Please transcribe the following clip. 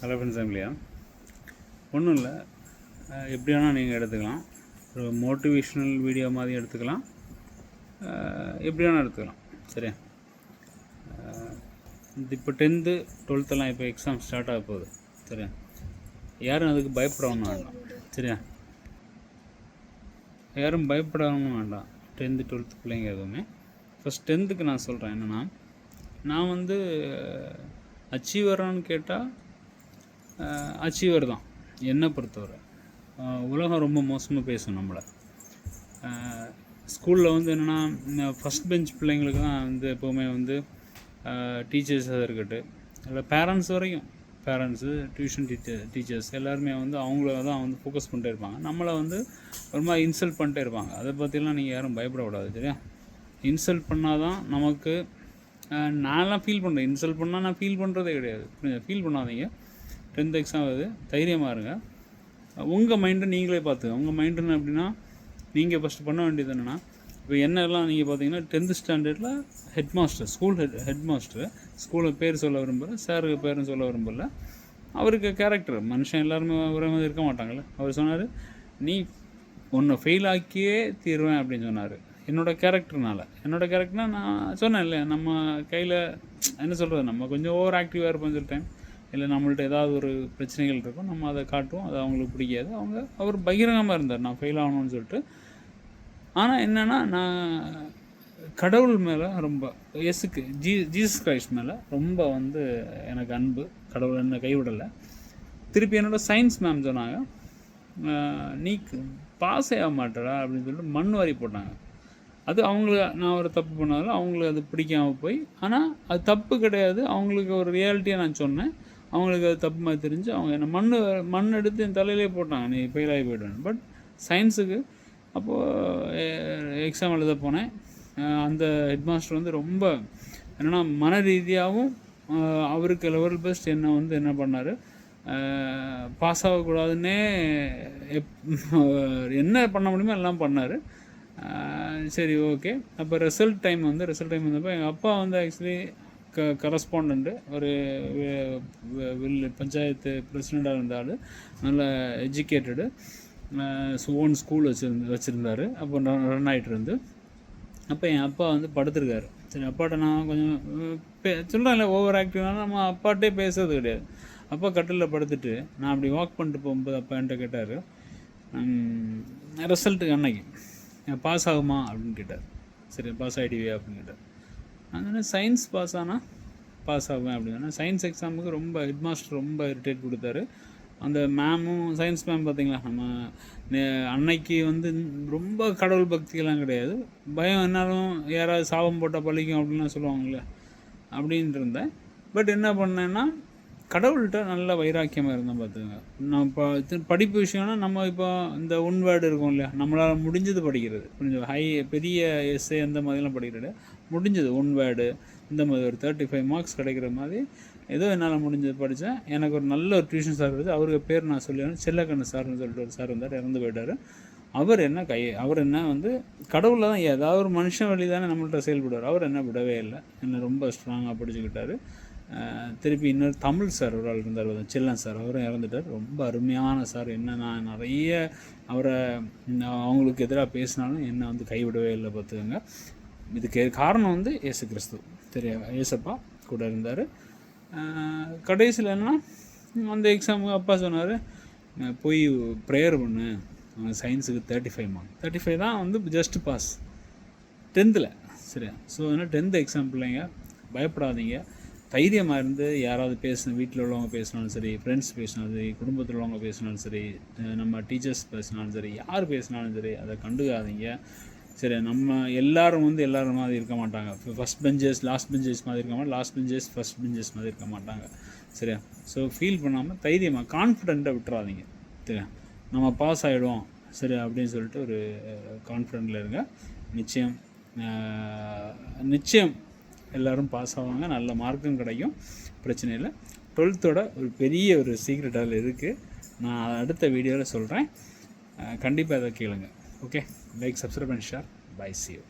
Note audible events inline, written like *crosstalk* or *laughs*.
Hello friends ஃபேமிலியா ஒன்றும் இல்லை. எப்படி வேணால் நீங்கள் எடுத்துக்கலாம். ஒரு மோட்டிவேஷ்னல் வீடியோ மாதிரி எடுத்துக்கலாம். எப்படி வேணால் எடுத்துக்கலாம். சரியா? இப்போ டென்த்து டுவெல்த்தெல்லாம் இப்போ எக்ஸாம் ஸ்டார்ட் ஆக போகுது. சரியா? யாரும் அதுக்கு பயப்படவும் வேண்டாம். சரியா? யாரும் பயப்படவும் வேண்டாம். டென்த்து டுவெல்த்து பிள்ளைங்க எதுவுமே. ஃபஸ்ட் டென்த்துக்கு நான் சொல்கிறேன் என்னென்னா நான் வந்து அச்சீவரான்னு கேட்டால் அச்சீவர் தான். என்னை பொறுத்தவரை. உலகம் ரொம்ப மோசமாக பேசும் நம்மளை. ஸ்கூலில் வந்து என்னென்னா ஃபஸ்ட் பெஞ்ச் பிள்ளைங்களுக்கு தான் வந்து எப்போவுமே வந்து டீச்சர்ஸாக இருக்கட்டும் இல்லை பேரண்ட்ஸ் வரைக்கும் பேரண்ட்ஸு டியூஷன் டீச்சர் டீச்சர்ஸ் எல்லாருமே வந்து அவங்கள தான் வந்து ஃபோக்கஸ் பண்ணிட்டே இருப்பாங்க. நம்மளை வந்து ரொம்ப இன்சல்ட் பண்ணிட்டே இருப்பாங்க. அதை பற்றிலாம் நீங்கள் யாரும் பயப்படக்கூடாது சரியா? இன்சல்ட் பண்ணால் தான் நமக்கு நான்லாம் ஃபீல் பண்ணுறேன் இன்சல்ட் பண்ணால் நான் ஃபீல் பண்ணுறதே கிடையாது. ஃபீல் பண்ணாதீங்க. டென்த் எக்ஸாம் வருது. தைரியமாக இருங்க. உங்கள் மைண்டை நீங்களே பார்த்துங்க. உங்கள் மைண்டுன்னு அப்படின்னா நீங்கள் ஃபஸ்ட்டு பண்ண வேண்டியது என்னென்னா இப்போ என்னெல்லாம் நீங்கள் பார்த்தீங்கன்னா டென்த்து ஸ்டாண்டர்டில் head master school head head master ஸ்கூலில் பேர் சொல்ல விரும்பல சாருக்கு பேரும் சொல்ல விரும்பல. அவருக்கு கேரக்டர் மனுஷன் எல்லாருமே ஒரே மாதிரி இருக்க மாட்டாங்களே அவர் சொன்னார் நீ உன்னை ஃபெயில் ஆக்கியே தீருவேன் அப்படின்னு சொன்னார். என்னோட கேரக்டர்னால் என்னோடய கேரக்டர்னால் நான் சொன்னேன் இல்லையா நம்ம கையில் என்ன சொல்கிறது நம்ம கொஞ்சம் ஓவர் ஆக்டிவாக இருப்போம் சொல்லிட்டேன். டைம் இல்லை நம்மள்ட்ட ஏதாவது ஒரு பிரச்சனைகள் இருக்கும் நம்ம அதை காட்டுவோம். அது அவங்களுக்கு பிடிக்காது. அவங்க அவர் பகிரங்கமாக இருந்தார். நான் ஃபெயில் ஆகணும்னு சொல்லிட்டு. ஆனால் என்னென்னா நான் கடவுள் மேலே ரொம்ப எஸுக்கு ஜீ ஜீசஸ் கிரைஸ்ட் மேலே ரொம்ப வந்து எனக்கு அன்பு. கடவுள் என்ன கைவிடலை. திருப்பி என்னோட சயின்ஸ் மேம் சொன்னாங்க நீ பாஸ் ஆக மாட்டடா அப்படின்னு சொல்லிட்டு மண் வாரி போட்டாங்க. அது அவங்களுக்கு நான் ஒரு தப்பு பண்ணதில் அவங்களுக்கு அது பிடிக்காமல் போய் ஆனால் அது தப்பு கிடையாது. அவங்களுக்கு ஒரு ரியாலிட்டியாக நான் சொன்னேன். அவங்களுக்கு அது தப்பு மாதிரி தெரிஞ்சு அவங்க என்ன மண் மண் எடுத்து என் தலையிலே போட்டாங்க. நீ ஃபெயிலாகி போய்டுவேன் பட் சயின்ஸுக்கு அப்போது எக்ஸாம் எழுத போனேன். அந்த ஹெட்மாஸ்டர் வந்து ரொம்ப என்னென்னா மன ரீதியாகவும் அவருக்கு லெவல் பெஸ்ட் என்ன வந்து என்ன பண்ணார். பாஸ் ஆகக்கூடாதுன்னே எப் *laughs* என்ன பண்ண முடியுமோ எல்லாம் பண்ணார். சரி ஓகே அப்போ ரிசல்ட் டைம் வந்து ரிசல்ட் டைம் வந்தப்போ எங்கள் அப்பா வந்து ஆக்சுவலி க கரஸ்பாண்டண்ட்டு. ஒரு வில் பஞ்சாயத்து பிரசிடெண்ட்டாக இருந்தார் நல்ல எஜுகேட்டடு. ஓன் ஸ்கூல் வச்சுருந்து வச்சுருந்தாரு. அப்போ ரன் ஆகிட்டு இருந்து அப்போ என் அப்பா வந்து படுத்திருக்காரு. சரி அப்பாட்ட நான் கொஞ்சம் பே சொல்கிறேன்ல ஓவர் ஆக்டிவான நம்ம அப்பாட்டே பேசுறது கிடையாது. அப்பா கட்டிலில் படுத்துட்டு நான் அப்படி வாக் பண்ணிட்டு போகும்போது அப்பா என்கிட்ட கேட்டார். ரிசல்ட்டுக்கு அன்னைக்கு. பாஸ் ஆகுமா? அப்படின்னு கேட்டார். சரி பாஸ் ஆகிடுவியா அப்படின்னு கேட்டார். அதனால் சயின்ஸ் பாஸ் ஆனால் பாஸ் ஆகுவேன் அப்படின்னு சயின்ஸ் எக்ஸாமுக்கு ரொம்ப ஹெட் மாஸ்டர் ரொம்ப இரிட்டேட் கொடுத்தாரு. அந்த மேமும் சயின்ஸ் மேம் பார்த்தீங்களா? நம்ம நே- அன்னைக்கு வந்து ரொம்ப கடவுள் பக்தியெல்லாம் கிடையாது. பயம் என்னாலும் யாராவது சாபம் போட்டால் பழிக்கும் அப்படின்லாம் சொல்லுவாங்கள்ல அப்படின்ட்டு இருந்தேன். பட் என்ன பண்ணேன்னா கடவுள்கிட்ட நல்ல வைராக்கியமாக இருந்தால் பார்த்துங்க நான் இப்போ படிப்பு விஷயம்னா நம்ம இப்போ இந்த ஒன் வேர்டு இருக்கும் இல்லையா? நம்மளால் முடிஞ்சது படிக்கிறது. கொஞ்சம் ஹை பெரிய எஸ்ஏ அந்த மாதிரிலாம் படிக்கிறது முடிஞ்சது. ஒன் வேர்டு இந்த மாதிரி ஒரு தேர்ட்டி ஃபைவ் மார்க்ஸ் கிடைக்கிற மாதிரி ஏதோ என்னால் முடிஞ்சது படித்தேன் எனக்கு ஒரு நல்ல ஒரு டியூஷன் சார் இருக்குது அவருக்கு பேர் நான் சொல்லிடுறேன். செல்லக்கண்ணு சார்னு சொல்லிட்டு ஒரு சார் இருந்தார். இறந்து போயிட்டார். அவர் என்ன கை அவர் என்ன வந்து கடவுளில் தான் ஏதாவது ஒரு மனுஷன் வழி தானே நம்மள்ட்ட செயல்படுவார். அவர் என்ன விடவே இல்லை. என்னை ரொம்ப ஸ்ட்ராங்காக படிச்சுக்கிட்டாரு. திருப்பி இன்னொரு தமிழ் சார் ஒரு ஆள் இருந்தார் சில்லன் செல்லன் சார். அவரும் இறந்துட்டார். ரொம்ப அருமையான சார். என்ன நான் நிறைய அவரை அவங்களுக்கு எதிராக பேசினாலும் என்னை வந்து கைவிடவே இல்லை பார்த்துக்கோங்க. இதுக்கு காரணம் வந்து ஏசு கிறிஸ்து. தெரியா ஏசப்பா கூட இருந்தார். கடைசியில் என்னன்னா அந்த எக்ஸாமுக்கு அப்பா சொன்னார் போய் ப்ரேயர் பண்ணு. சயின்ஸுக்கு thirty five mark thirty five தான் வந்து ஜஸ்ட் பாஸ் டென்த்தில் சரியா? ஸோ அதனால் டென்த் எக்ஸாம் பிள்ளைங்க பயப்படாதீங்க. தைரியமாக இருந்து யாராவது பேசணும் வீட்டில் உள்ளவங்க பேசினாலும் சரி ஃப்ரெண்ட்ஸ் பேசினாலும் சரி குடும்பத்தில் உள்ளவங்க பேசினாலும் சரி நம்ம டீச்சர்ஸ் பேசினாலும் சரி யார் பேசினாலும் சரி அதை கண்டுக்காதீங்க. சரி நம்ம எல்லாரும் வந்து எல்லாரும் மாதிரி இருக்க மாட்டாங்க. ஃபஸ்ட் பெஞ்சஸ் லாஸ்ட் பெஞ்சஸ் மாதிரி இருக்க மாட்டாங்க. லாஸ்ட் பெஞ்சஸ் ஃபஸ்ட் பெஞ்சஸ் மாதிரி இருக்க மாட்டாங்க. சரியா ஸோ ஃபீல் பண்ணாமல் தைரியமாக கான்ஃபிடெண்ட்டாக விட்டுறாதீங்க. சரியா நம்ம பாஸ் ஆகிடுவோம் சரி அப்படின்னு சொல்லிட்டு ஒரு கான்ஃபிடெண்ட்டில் இருங்க. நிச்சயம் நிச்சயம் எல்லோரும் பாஸ் ஆவாங்க. நல்ல மார்க்கும் கிடைக்கும். பிரச்சனை இல்லை. டுவெல்த்தோட ஒரு பெரிய ஒரு சீக்ரெட் அதில் இருக்குது நான் அடுத்த வீடியோவில் சொல்கிறேன் கண்டிப்பாக அதை கேளுங்க. Okay like subscribe and share bye see you